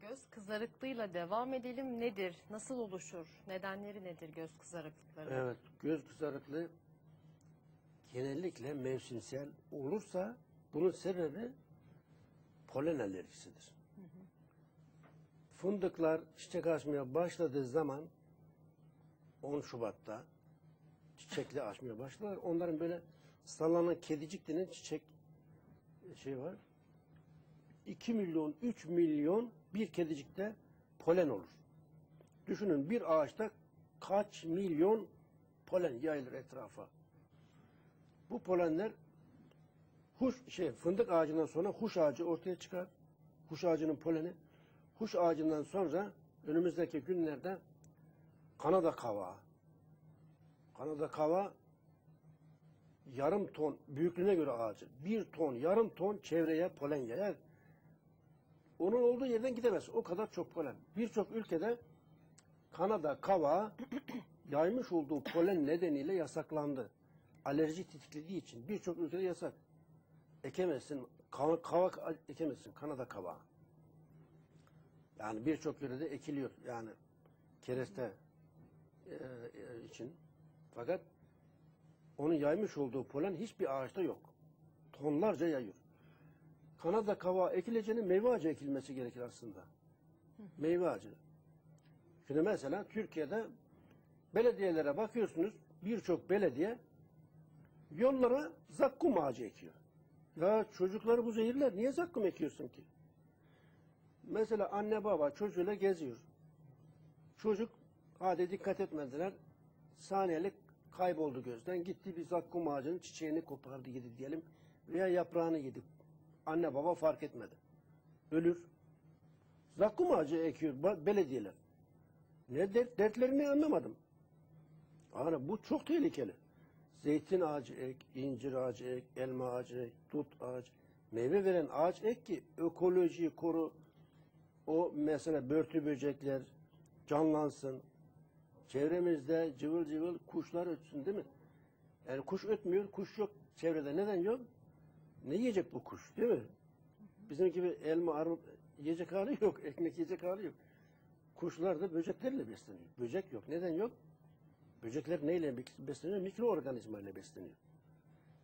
Göz kızarıklığıyla devam edelim. Nedir? Nasıl oluşur? Nedenleri nedir göz kızarıklıkları? Evet, göz kızarıklığı genellikle mevsimsel olursa bunun sebebi polen alerjisidir. Fındıklar çiçek açmaya başladığı zaman 10 Şubat'ta çiçekli açmaya başlar. Onların böyle sallanan kedicik denen çiçek şey var. 2 milyon, 3 milyon bir kedicikte polen olur. Düşünün bir ağaçta kaç milyon polen yayılır etrafa. Bu polenler huş şey fındık ağacından sonra huş ağacı ortaya çıkar. Huş ağacının poleni. Huş ağacından sonra önümüzdeki günlerde Kanada kavağı. Kanada kavağı yarım ton büyüklüğüne göre ağacı. Bir ton, yarım ton çevreye polen yayar. Onun olduğu yerden gidemez. O kadar çok polen. Birçok ülkede Kanada kavağı yaymış olduğu polen nedeniyle yasaklandı. Alerji tetiklediği için birçok ülkede yasak. Ekemezsin, kava, kavak ekemezsin, Kanada kavağı. Yani birçok yörede ekiliyor. Yani kereste e, e, için. Fakat onun yaymış olduğu polen hiçbir ağaçta yok. Tonlarca yayıyor. Kanada kavağı ekileceğinin meyve ağacı ekilmesi gerekir aslında. Meyve ağacı. Şimdi mesela Türkiye'de belediyelere bakıyorsunuz birçok belediye yollara zakkum ağacı ekiyor. Ya çocukları bu zehirler niye zakkum ekiyorsun ki? Mesela anne baba çocuğuyla geziyor. Çocuk hadi dikkat etmediler. Saniyelik kayboldu gözden. Gitti bir zakkum ağacının çiçeğini kopardı yedi diyelim. Veya yaprağını yedi. Anne baba fark etmedi. Ölür. Zakkum ağacı ekiyor belediyeler. Ne dert, dertlerini anlamadım. Yani bu çok tehlikeli. Zeytin ağacı ek, incir ağacı ek, elma ağacı ek, tut ağacı. Meyve veren ağaç ek ki ekolojiyi koru. O mesela börtü böcekler canlansın. Çevremizde cıvıl cıvıl kuşlar ötsün değil mi? Yani kuş ötmüyor, kuş yok çevrede. Neden yok? Ne yiyecek bu kuş değil mi? Bizim gibi elma, armut yiyecek hali yok, ekmek yiyecek hali yok. Kuşlar da böceklerle besleniyor. Böcek yok. Neden yok? Böcekler neyle besleniyor? Mikroorganizma ile besleniyor.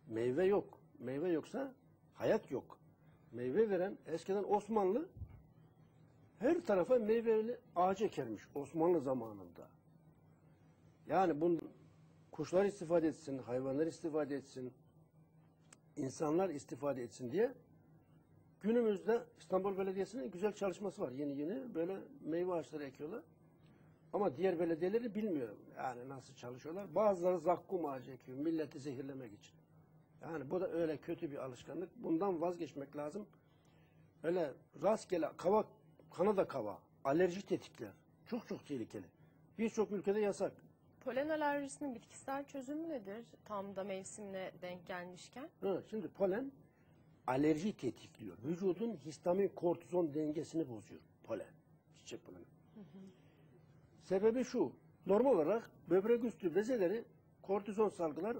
Meyve yok. Meyve yoksa hayat yok. Meyve veren eskiden Osmanlı her tarafa meyveli ağaç ekermiş Osmanlı zamanında. Yani bunun kuşlar istifade etsin, hayvanlar istifade etsin, insanlar istifade etsin diye günümüzde İstanbul Belediyesi'nin güzel çalışması var. Yeni yeni böyle meyve ağaçları ekiyorlar. Ama diğer belediyeleri bilmiyorum. Yani nasıl çalışıyorlar. Bazıları zakkum ağacı ekiyor milleti zehirlemek için. Yani bu da öyle kötü bir alışkanlık. Bundan vazgeçmek lazım. Öyle rastgele kavak, Kanada kava, alerji tetikler. Çok çok tehlikeli. Birçok ülkede yasak. Polen alerjisinin bitkisel çözümü nedir? Tam da mevsimine denk gelmişken. Şimdi polen alerji tetikliyor. Vücudun histamin kortizon dengesini bozuyor polen. Çiçek poleni. Sebebi şu. Normal olarak böbrek üstü bezeleri kortizon salgılar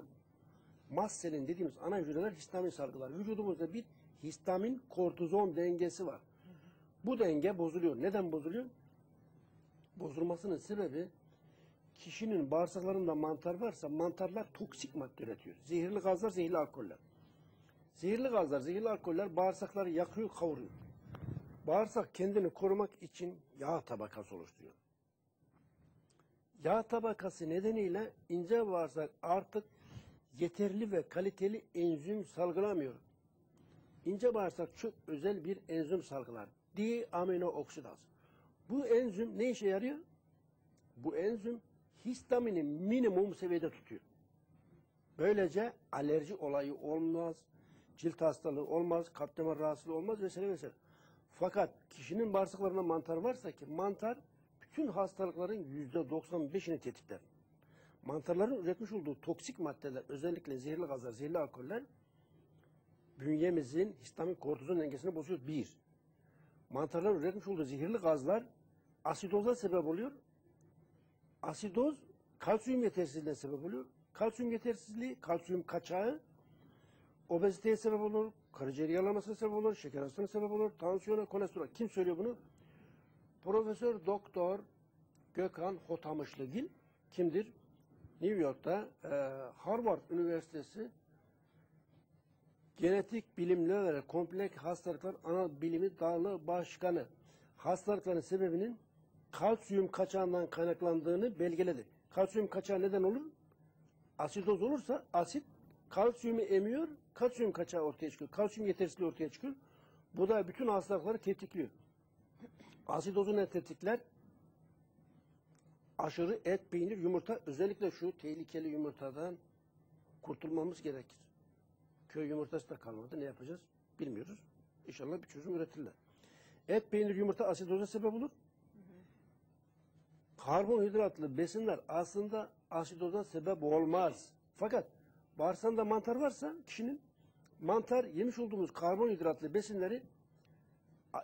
mast selin dediğimiz ana hücreler histamin salgılar. Vücudumuzda bir histamin kortizon dengesi var. Bu denge bozuluyor. Neden bozuluyor? Bozulmasının sebebi kişinin bağırsaklarında mantar varsa mantarlar toksik madde üretiyor. Zehirli gazlar, zehirli alkoller. Zehirli gazlar, zehirli alkoller bağırsakları yakıyor, kavuruyor. Bağırsak kendini korumak için yağ tabakası oluşturuyor. Yağ tabakası nedeniyle ince bağırsak artık yeterli ve kaliteli enzim salgılamıyor. İnce bağırsak çok özel bir enzim salgılar. Diamino oksidaz. Bu enzim ne işe yarıyor? Bu enzim histamini minimum seviyede tutuyor. Böylece alerji olayı olmaz, cilt hastalığı olmaz, kalp damar rahatsızlığı olmaz vesaire vesaire. Fakat kişinin bağırsaklarında mantar varsa ki mantar bütün hastalıkların yüzde 95'ini tetikler. Mantarların üretmiş olduğu toksik maddeler, özellikle zehirli gazlar, zehirli alkoller bünyemizin histamin kortizon dengesini bozuyor. Bir. Mantarların üretmiş olduğu zehirli gazlar asidoza sebep oluyor. Asidoz kalsiyum yetersizliğine sebep oluyor. Kalsiyum yetersizliği, kalsiyum kaçağı obeziteye sebep olur, karaciğer yağlamasına sebep olur, şeker hastalığına sebep olur, tansiyona, kolesterol. Kim söylüyor bunu? Profesör Doktor Gökhan Hotamışlıgil kimdir? New York'ta e, Harvard Üniversitesi Genetik Bilimler ve Kompleks Hastalıklar Ana Bilimi Dalı Başkanı. Hastalıkların sebebinin kalsiyum kaçağından kaynaklandığını belgeledi. Kalsiyum kaçağı neden olur? Asidoz olursa asit kalsiyumu emiyor, kalsiyum kaçağı ortaya çıkıyor. Kalsiyum yetersizliği ortaya çıkıyor. Bu da bütün hastalıkları tetikliyor. Asidozu ne tetikler? Aşırı et, peynir, yumurta, özellikle şu tehlikeli yumurtadan kurtulmamız gerekir. Köy yumurtası da kalmadı. Ne yapacağız? Bilmiyoruz. İnşallah bir çözüm üretirler. Et, peynir, yumurta asidoza sebep olur. Karbonhidratlı besinler aslında asidoza sebep olmaz. Fakat bağırsağında mantar varsa kişinin mantar yemiş olduğumuz karbonhidratlı besinleri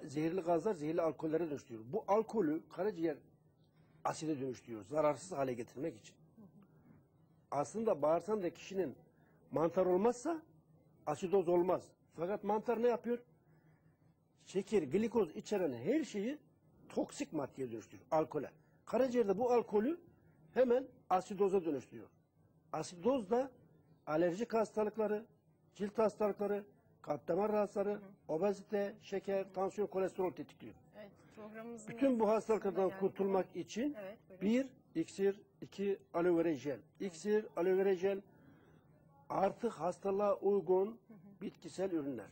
zehirli gazlar, zehirli alkollere dönüştürüyor. Bu alkolü karaciğer aside dönüştürüyor. Zararsız hale getirmek için. Aslında bağırsağında kişinin mantar olmazsa asidoz olmaz. Fakat mantar ne yapıyor? Şeker, glikoz içeren her şeyi toksik maddeye dönüştürüyor. Alkole. Karaciğerde bu alkolü hemen asidoza dönüştürüyor. Asidoz da alerjik hastalıkları, cilt hastalıkları, kalp damar rahatsızları, obezite, şeker, tansiyon, kolesterol tetikliyor. Evet, programımızın Bütün bu hastalıklardan geldik. kurtulmak için Evet, buyurun. bir iksir, iki aloe vera jel. İksir, aloe vera jel artık hastalığa uygun bitkisel ürünler.